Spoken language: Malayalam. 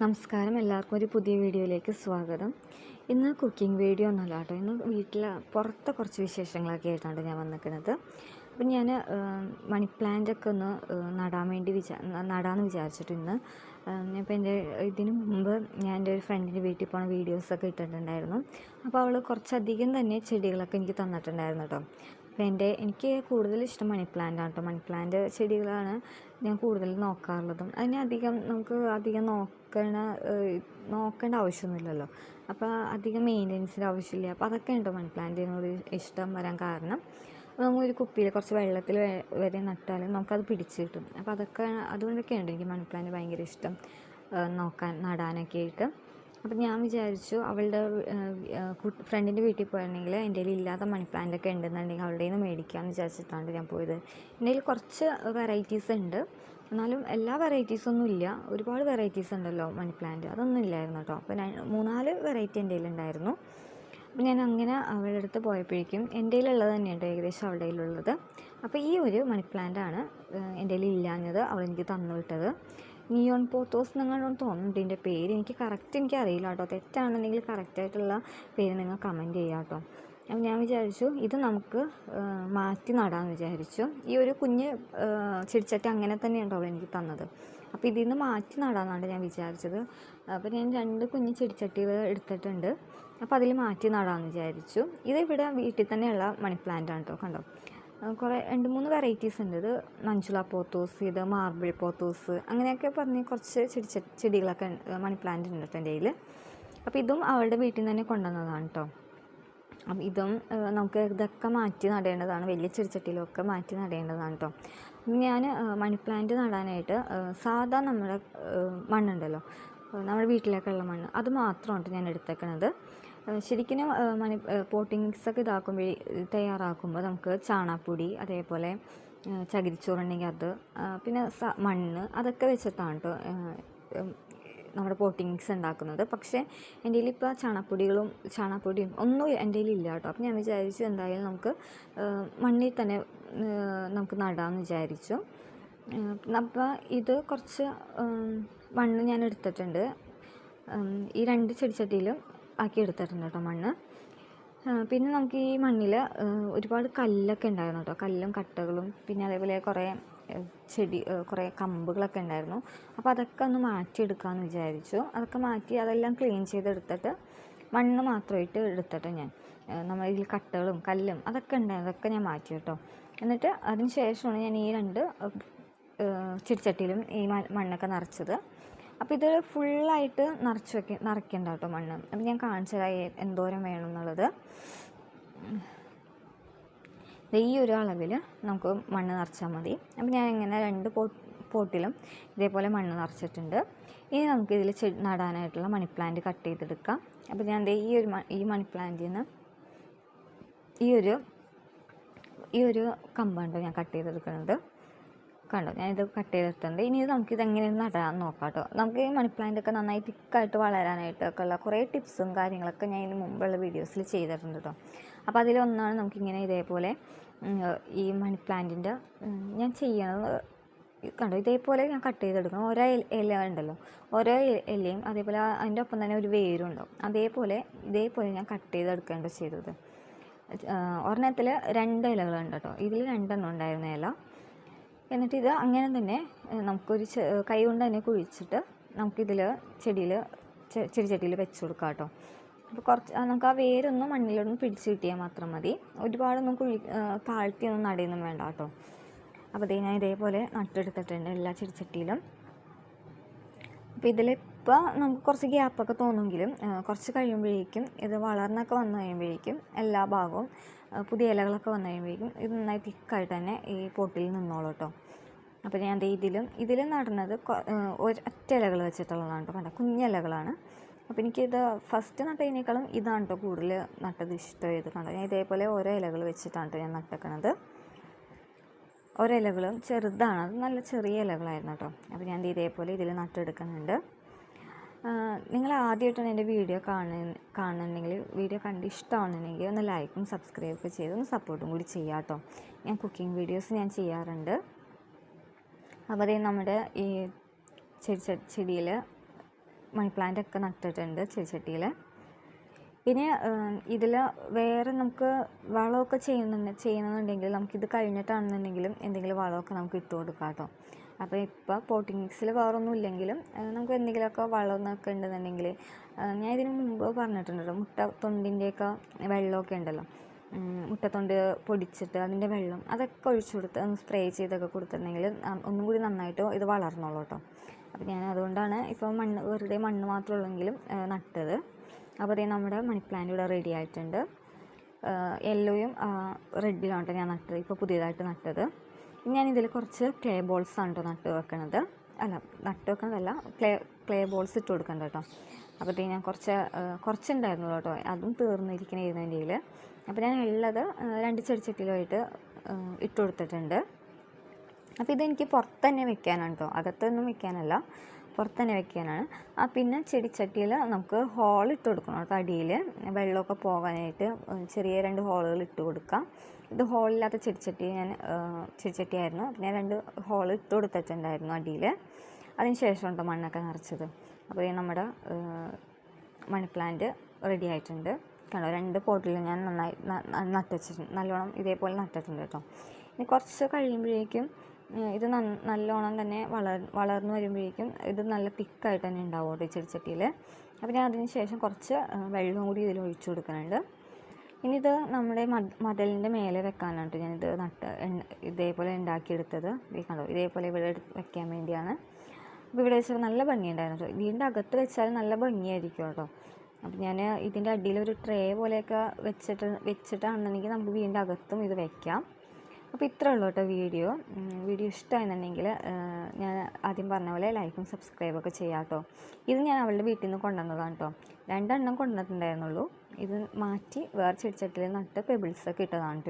നമസ്കാരം. എല്ലാവർക്കും ഒരു പുതിയ വീഡിയോയിലേക്ക് സ്വാഗതം. ഇന്ന് കുക്കിംഗ് വീഡിയോ ഒന്നുമല്ല കേട്ടോ. ഇന്ന് വീട്ടിൽ പുറത്തെ കുറച്ച് വിശേഷങ്ങളൊക്കെ ആയിട്ടാണ് ഞാൻ വന്നിരിക്കുന്നത്. അപ്പം ഞാൻ മണി പ്ലാന്റ് ഒക്കെ ഒന്ന് നടാൻ വേണ്ടി വിചാ നടാമെന്ന് വിചാരിച്ചിട്ട് ഇന്ന് ഇപ്പോൾ എന്റെ ഇതിനു മുമ്പ് ഞാൻ എന്റെ ഒരു ഫ്രണ്ടിന്റെ വീട്ടിൽ പോണ വീഡിയോസൊക്കെ ഇട്ടിട്ടുണ്ടായിരുന്നു. അപ്പോൾ അവൾ കുറച്ചധികം തന്നെ ചെടികളൊക്കെ എനിക്ക് തന്നിട്ടുണ്ടായിരുന്നു കേട്ടോ. അപ്പോൾ എന്റെ എനിക്ക് കൂടുതൽ ഇഷ്ടം മണി പ്ലാന്റ് ആണ് കേട്ടോ മണി പ്ലാന്റ് ചെടികളാണ് ഞാൻ കൂടുതൽ നോക്കാറുള്ളതും. അതിനെ അധികം നമുക്ക് അധികം നോക്കണ നോക്കേണ്ട ആവശ്യമൊന്നുമില്ലല്ലോ. അപ്പോൾ അധികം മെയിന്റെനൻസിന്റെ ആവശ്യമില്ല. അപ്പോൾ അതൊക്കെ ഉണ്ട് മണി പ്ലാന്റിനോട് ഇഷ്ടം വരാൻ കാരണം? നമ്മൾ ഒരു കുപ്പിയിൽ കുറച്ച് വെള്ളത്തിൽ വരെ നട്ടാൽ നമുക്കത് പിടിച്ച് കിട്ടും. അപ്പോൾ അതൊക്കെ അതുകൊണ്ടൊക്കെ ഉണ്ട് എനിക്ക് മണി പ്ലാന്റ് ഭയങ്കര ഇഷ്ടം നോക്കാൻ നടാനൊക്കെ ആയിട്ട്. അപ്പം ഞാൻ വിചാരിച്ചു അവളുടെ ഫ്രണ്ടിന്റെ വീട്ടിൽ പോയിരുന്നെങ്കിൽ എന്റെ കയ്യിൽ ഇല്ലാത്ത മണി പ്ലാന്റൊക്കെ ഉണ്ടെന്നുണ്ടെങ്കിൽ അവളുടെ നിന്ന് മേടിക്കാമെന്ന് വിചാരിച്ചിട്ടാണ് ഞാൻ പോയത്. എന്റെ കയ്യിൽ കുറച്ച് വെറൈറ്റീസ് ഉണ്ട്. എന്നാലും എല്ലാ വെറൈറ്റീസൊന്നും ഇല്ല. ഒരുപാട് വെറൈറ്റീസ് ഉണ്ടല്ലോ മണി പ്ലാന്റ് അതൊന്നും ഇല്ലായിരുന്നു കേട്ടോ. അപ്പോൾ ഞാൻ മൂന്നാൽ വെറൈറ്റി എന്റെ കയ്യിലുണ്ടായിരുന്നു അപ്പം ഞാൻ അങ്ങനെ അവളുടെ അടുത്ത് പോയപ്പോഴേക്കും എന്റെ കയ്യിലുള്ളത് തന്നെയുണ്ട് ഏകദേശം അവളുടെ കയ്യിലുള്ളത് അപ്പോൾ ഈ ഒരു മണി ആണ് എന്റെ കയ്യിൽ ഇല്ലാഞ്ഞത് അവളെനിക്ക് തന്നു വിട്ടത്. നിയോൺ പോത്തോസ് എന്നങ്ങാണ്ട് തോന്നുന്നുണ്ട് ഇതിന്റെ പേര് എനിക്ക് കറക്റ്റ് എനിക്ക് അറിയില്ല കേട്ടോ തെറ്റാണെന്നുണ്ടെങ്കിൽ കറക്റ്റായിട്ടുള്ള പേര് നിങ്ങൾ കമന്റ് ചെയ്യാം കേട്ടോ അപ്പം ഞാൻ വിചാരിച്ചു ഇത് നമുക്ക് മാറ്റി നടാമെന്ന് വിചാരിച്ചു. ഈ ഒരു കുഞ്ഞ് ചെടിച്ചട്ടി അങ്ങനെ തന്നെയുണ്ടോ അവൾ എനിക്ക് തന്നത്. അപ്പോൾ ഇതിൽ നിന്ന് മാറ്റി നടാമെന്നാണ് ഞാൻ വിചാരിച്ചത്. അപ്പോൾ ഞാൻ രണ്ട് കുഞ്ഞ് ചെടിച്ചട്ടികൾ എടുത്തിട്ടുണ്ട്. അപ്പോൾ അതിൽ മാറ്റി നടാമെന്ന് വിചാരിച്ചു. ഇത് ഇവിടെ വീട്ടിൽ തന്നെയുള്ള മണി പ്ലാന്റ് ആണ് കേട്ടോ കണ്ടോ. കുറേ രണ്ട് മൂന്ന് വെറൈറ്റീസ് ഉണ്ട്. ഇത് മഞ്ജുള പോത്തോസ് ഇത് മാർബിൾ പോത്തോസ് അങ്ങനെയൊക്കെ പറഞ്ഞ് കുറച്ച് ചെടി ചെടികളൊക്കെ മണി പ്ലാന്റ് ഉണ്ട് കേട്ടോ എന്റെ കയ്യിൽ അപ്പോൾ ഇതും അവളുടെ വീട്ടിൽ നിന്ന് തന്നെ കൊണ്ടുവന്നതാണ് കേട്ടോ അപ്പം ഇതും നമുക്ക് ഇതൊക്കെ മാറ്റി നടേണ്ടതാണ്. വലിയ ചെടിച്ചട്ടിയിലൊക്കെ മാറ്റി നടേണ്ടതാണ് കേട്ടോ ഞാൻ മണി പ്ലാന്റ് നടാനായിട്ട് സാധാ നമ്മുടെ മണ്ണുണ്ടല്ലോ. നമ്മുടെ വീട്ടിലേക്കുള്ള മണ്ണ്. അത് മാത്രമാണ് ഞാൻ എടുത്തേക്കണത്. ശരിക്കും മണി പോട്ടിങ്സ് ഒക്കെ ഇതാക്കുമ്പോൾ തയ്യാറാക്കുമ്പോൾ നമുക്ക് ചാണകപ്പൊടി അതേപോലെ ചകിരിച്ചോറുണ്ടെങ്കിൽ അത് പിന്നെ സ- മണ്ണ് അതൊക്കെ വെച്ചിട്ടാണ് കേട്ടോ നമ്മുടെ പോട്ടിങ്സ് ഉണ്ടാക്കുന്നത് പക്ഷേ എന്റെ കയ്യിൽ ഇപ്പോൾ ചാണപ്പൊടികളും ചാണപ്പൊടിയും ഒന്നും എന്റെ കയ്യിൽ ഇല്ല കേട്ടോ അപ്പം ഞാൻ വിചാരിച്ചു എന്തായാലും നമുക്ക് മണ്ണിൽ തന്നെ നമുക്ക് നടാമെന്ന് വിചാരിച്ചു. അപ്പോൾ ഇത് കുറച്ച് മണ്ണ് ഞാൻ എടുത്തിട്ടുണ്ട്. ഈ രണ്ട് ചെടിച്ചട്ടിയിലും ആക്കി എടുത്തിട്ടുണ്ട് കേട്ടോ മണ്ണ്. പിന്നെ നമുക്ക് ഈ മണ്ണിൽ ഒരുപാട് കല്ലൊക്കെ ഉണ്ടായിരുന്നു കേട്ടോ. കല്ലും കട്ടകളും പിന്നെ അതേപോലെ കുറേ ചെടി കുറേ കമ്പുകളൊക്കെ ഉണ്ടായിരുന്നു. അപ്പോൾ അതൊക്കെ ഒന്ന് മാറ്റിയെടുക്കാമെന്ന് വിചാരിച്ചു. അതൊക്കെ മാറ്റി അതെല്ലാം ക്ലീൻ ചെയ്തെടുത്തിട്ട് മണ്ണ് മാത്രമായിട്ട് എടുത്തിട്ട് ഞാൻ നമ്മൾ ഇതിൽ കട്ടകളും കല്ലും അതൊക്കെ ഉണ്ടായിരുന്നു. അതൊക്കെ ഞാൻ മാറ്റി കേട്ടോ. എന്നിട്ട് അതിന് ശേഷമാണ് ഞാൻ ഈ രണ്ട് ചെടിച്ചട്ടിയിലും ഈ മണ്ണൊക്കെ നിറച്ചത്. അപ്പോൾ ഇത് ഫുള്ളായിട്ട് നിറച്ച് വെക്ക നിറയ്ക്കണ്ട കേട്ടോ മണ്ണ്. അപ്പോൾ ഞാൻ കാണിച്ചതായി എന്തോരം വേണം എന്നുള്ളത് ഈ ഒരു അളവിൽ നമുക്ക് മണ്ണ് നിറച്ചാൽ മതി. അപ്പം ഞാൻ ഇങ്ങനെ രണ്ട് പോട്ടിലും ഇതേപോലെ മണ്ണ് നിറച്ചിട്ടുണ്ട്. ഇനി നമുക്ക് ഇതിൽ നടാനായിട്ടുള്ള മണി പ്ലാന്റ് കട്ട് ചെയ്തെടുക്കാം. അപ്പോൾ ഞാൻ ഈ ഒരു ഈ മണി പ്ലാന്റിൽ നിന്ന് ഈ ഒരു ഈ ഒരു കമ്പാണ് ഞാൻ കട്ട് ചെയ്തെടുക്കുന്നത്? കണ്ടോ? ഞാനിത് കട്ട് ചെയ്തെടുത്തിട്ടുണ്ട് ഇനി നമുക്കിത് എങ്ങനെ നടാൻ നോക്കാം കേട്ടോ നമുക്ക് ഈ മണി പ്ലാന്റ് ഒക്കെ നന്നായി തിക്കായിട്ട് വളരാനായിട്ടൊക്കെ ഉള്ള കുറേ ടിപ്സും കാര്യങ്ങളൊക്കെ ഞാൻ ഇതിന് മുമ്പുള്ള വീഡിയോസിൽ ചെയ്തിട്ടുണ്ട് കേട്ടോ അപ്പോൾ അതിലൊന്നാണ് നമുക്കിങ്ങനെ ഇതേപോലെ ഈ മണി പ്ലാന്റിന്റെ ഞാൻ ചെയ്യണത് കണ്ടോ? ഇതേപോലെ ഞാൻ കട്ട് ചെയ്തെടുക്കണം. ഓരോ ഇല ഉണ്ടല്ലോ. ഓരോ ഇലയും അതേപോലെ അതിന്റെ ഒപ്പം തന്നെ ഒരു വേരും ഉണ്ടാവും. അതേപോലെ ഇതേപോലെ ഞാൻ കട്ട് ചെയ്തെടുക്കേണ്ട ചെയ്തത്. ഒരെണ്ണത്തിൽ രണ്ട് ഇലകളുണ്ട് കേട്ടോ ഇതിൽ രണ്ടെണ്ണം ഉണ്ടായിരുന്ന ഇല. എന്നിട്ട് അങ്ങനെ തന്നെ നമുക്കൊരു കൈ കൊണ്ട് തന്നെ കുഴിച്ചിട്ട് നമുക്കിതിൽ ചെടിയിൽ ചെടിച്ചട്ടിയിൽ വെച്ച് കൊടുക്കാം കേട്ടോ. അപ്പോൾ കുറച്ച് നമുക്ക് ആ വേരൊന്നും മണ്ണിലൊന്നും പിടിച്ച് കിട്ടിയാൽ മാത്രം മതി. ഒരുപാടൊന്നും കുഴി താഴ്ത്തിയൊന്നും നടയൊന്നും വേണ്ട കേട്ടോ. അപ്പോൾ ഇതേ ഞാൻ ഇതേപോലെ നട്ടെടുത്തിട്ടുണ്ട് എല്ലാ ചെടിച്ചട്ടിയിലും അപ്പോൾ ഇതിലിപ്പോൾ നമുക്ക് കുറച്ച് ഗ്യാപ്പൊക്കെ തോന്നുമെങ്കിലും കുറച്ച് കഴിയുമ്പോഴേക്കും ഇത് വളർന്നൊക്കെ വന്നു കഴിയുമ്പോഴേക്കും എല്ലാ ഭാഗവും പുതിയ ഇലകളൊക്കെ വന്നു കഴിയുമ്പോഴേക്കും ഇത് നന്നായി തിക്കായിട്ട് തന്നെ ഈ പൊട്ടിൽ നിന്നോളൂ കേട്ടോ അപ്പോൾ ഞാൻ ഇതിലും ഇതിൽ നടുന്നത് ഒറ്റ ഇലകൾ വെച്ചിട്ടുള്ളതാണ് കേട്ടോ കണ്ട? കുഞ്ഞിലകളാണ് അപ്പോൾ എനിക്കിത് ഫസ്റ്റ് നട്ടതിനേക്കാളും ഇതാണ് കേട്ടോ കൂടുതൽ നട്ടത് ഇഷ്ടമായത് കണ്ടോ? ഞാൻ ഇതേപോലെ ഓരോ ഇലകൾ വെച്ചിട്ടാണ് കേട്ടോ ഞാൻ നട്ടേക്കണത്. ഓരോ ഇലകളും ചെറുതാണ്. അത് നല്ല ചെറിയ ഇലകളായിരുന്നു കേട്ടോ. അപ്പോൾ ഞാൻ ഇതേപോലെ ഇതിൽ നട്ടെടുക്കുന്നുണ്ട്. നിങ്ങൾ ആദ്യമായിട്ടാണ് എന്റെ വീഡിയോ കാണുന്ന കാണുന്നുണ്ടെങ്കിൽ വീഡിയോ കണ്ട് ഇഷ്ടമാണെന്നുണ്ടെങ്കിൽ ഒന്ന് ലൈക്കും സബ്സ്ക്രൈബ് ഒക്കെ ചെയ്ത് ഒന്ന് സപ്പോർട്ടും കൂടി ചെയ്യാം കേട്ടോ. ഞാൻ കുക്കിംഗ് വീഡിയോസ് ഞാൻ ചെയ്യാറുണ്ട്. അപ്പോൾ അതേ നമ്മുടെ ഈ ചെടി ചെടിയിൽ മണി പ്ലാന്റ് ഒക്കെ നട്ടിട്ടുണ്ട് ചെടിച്ചട്ടിയിൽ പിന്നെ ഇതിൽ വേറെ നമുക്ക് വളമൊക്കെ ചെയ്യുന്നുണ്ട് ചെയ്യണമെന്നുണ്ടെങ്കിൽ നമുക്കിത് കഴിഞ്ഞിട്ടാണെന്നുണ്ടെങ്കിലും എന്തെങ്കിലും വളമൊക്കെ നമുക്ക് ഇട്ട് കൊടുക്കാം കേട്ടോ. അപ്പോൾ ഇപ്പോൾ പോട്ടിംഗ് മിക്സിൽ വേറൊന്നും ഇല്ലെങ്കിലും നമുക്ക് എന്തെങ്കിലുമൊക്കെ വളമൊക്കെ ഉണ്ടെന്നുണ്ടെങ്കിൽ ഞാൻ ഇതിന് മുമ്പ് പറഞ്ഞിട്ടുണ്ടല്ലോ മുട്ട തൊണ്ടിന്റെയൊക്കെ വെള്ളമൊക്കെ ഉണ്ടല്ലോ. മുട്ടത്തൊണ്ട് പൊടിച്ചിട്ട് അതിന്റെ വെള്ളം അതൊക്കെ ഒഴിച്ചു കൊടുത്ത് ഒന്ന് സ്പ്രേ ചെയ്തൊക്കെ കൊടുത്തിട്ടുണ്ടെങ്കിൽ ഒന്നും കൂടി നന്നായിട്ട് ഇത് വളർന്നോളൂ കേട്ടോ. അപ്പോൾ ഞാൻ അതുകൊണ്ടാണ് ഇപ്പോൾ മണ്ണ് വെറുതെ മണ്ണ് മാത്രമുള്ളെങ്കിലും നട്ടത്. അപ്പോൾ അതേ നമ്മുടെ മണി പ്ലാന്റ് ഇവിടെ റെഡി ആയിട്ടുണ്ട്. യെല്ലോയും റെഡിലാണ് കേട്ടോ ഞാൻ നട്ടത്. ഇപ്പോൾ പുതിയതായിട്ട് നട്ടത്. ഞാൻ ഇതിൽ കുറച്ച് ക്ലേ ബോൾസ് ആണ് കേട്ടോ നട്ട് വെക്കണത്. അല്ല നട്ട് വെക്കണതല്ല ക്ലേ ക്ലേ ബോൾസ് ഇട്ട് കൊടുക്കണ്ട കേട്ടോ അപ്പോഴത്തേക്ക് ഞാൻ കുറച്ച് കുറച്ചുണ്ടായിരുന്നു കേട്ടോ അതും തീർന്നിരിക്കണായിരുന്നു എന്റെ കയ്യിൽ. അപ്പോൾ ഞാൻ ഉള്ളത് രണ്ട് ചെടിച്ചട്ടിയിലുമായിട്ട് ആ, ഇട്ട് കൊടുത്തിട്ടുണ്ട്. അപ്പോൾ ഇതെനിക്ക് പുറത്ത് തന്നെ വെക്കാനാണ് കേട്ടോ അകത്തൊന്നും വെക്കാനല്ല. പുറത്ത് തന്നെ വെക്കാനാണ്. ആ പിന്നെ ചെടിച്ചട്ടിയിൽ നമുക്ക് ഹോൾ ഇട്ട് കൊടുക്കണം. കേട്ടോ അടിയിൽ വെള്ളമൊക്കെ പോകാനായിട്ട് ചെറിയ രണ്ട് ഹോളുകൾ ഇട്ട് കൊടുക്കാം. ഇത് ഹോളില്ലാത്ത ചെടിച്ചട്ടി ഞാൻ ചെടിച്ചട്ടി ചെടിച്ചട്ടിയായിരുന്നു. പിന്നെ രണ്ട് ഹോൾ ഇട്ട് കൊടുത്തിട്ടുണ്ടായിരുന്നു അടിയിൽ. അതിന് ശേഷം ഉണ്ടോ മണ്ണൊക്കെ നിറച്ചത്. അപ്പോൾ ഈ നമ്മുടെ മണി പ്ലാന്റ് റെഡി ആയിട്ടുണ്ട്. കണ്ടോ രണ്ട് പോട്ടിൽ ഞാൻ നന്നായി ന- ന- നട്ട് വെച്ചിട്ടുണ്ട് നല്ലോണം ഇതേപോലെ നട്ടിട്ടുണ്ട് കേട്ടോ. ഇനി കുറച്ച് കഴിയുമ്പോഴേക്കും ഇത് നല്ലോണം തന്നെ വളർ വളർന്നു വരുമ്പോഴേക്കും ഇത് നല്ല തിക്കായിട്ട് തന്നെ ഉണ്ടാവും കേട്ടോ ഈ ചെടിച്ചട്ടിയിൽ അപ്പോൾ ഞാൻ അതിന് ശേഷം കുറച്ച് വെള്ളം കൂടി ഇതിൽ ഒഴിച്ചു കൊടുക്കുന്നുണ്ട്. ഇനി ഇത് നമ്മുടെ മതലിന്റെ മേലെ വെക്കാനാണ് ഞാനിത് നട്ട് ഇതേപോലെ ഉണ്ടാക്കിയെടുത്തത്. കണ്ടോ ഇതേപോലെ ഇവിടെ വെക്കാൻ വേണ്ടിയാണ്. അപ്പോൾ ഇവിടെ വെച്ചാൽ നല്ല ഭംഗിയുണ്ടായിരുന്നു കേട്ടോ. വീടിന്റെ അകത്ത് വെച്ചാൽ നല്ല ഭംഗിയായിരിക്കും കേട്ടോ. അപ്പം ഞാൻ ഇതിന്റെ അടിയിൽ ഒരു ട്രേ പോലെയൊക്കെ വെച്ചിട്ട് വെച്ചിട്ടാണെന്നുണ്ടെങ്കിൽ നമുക്ക് വീടിന്റെ അകത്തും ഇത് വെക്കാം. അപ്പോൾ ഇത്രേ ഉള്ളൂ കേട്ടോ വീഡിയോ. വീഡിയോ ഇഷ്ടമായെന്നുണ്ടെങ്കിൽ ഞാൻ ആദ്യം പറഞ്ഞ പോലെ ലൈക്കും സബ്സ്ക്രൈബൊക്കെ ചെയ്യാം കേട്ടോ. ഇത് ഞാൻ അവളുടെ വീട്ടിൽ നിന്ന് കൊണ്ടുവന്നതാണ് കേട്ടോ. രണ്ടെണ്ണം കൊണ്ടുവന്നിട്ടുണ്ടായിരുന്നുള്ളൂ. ഇത് മാറ്റി വേറെ ചെടിച്ചട്ടിൽ നട്ട് പെബിൾസൊക്കെ ഇട്ടതാണ് ട്ടോ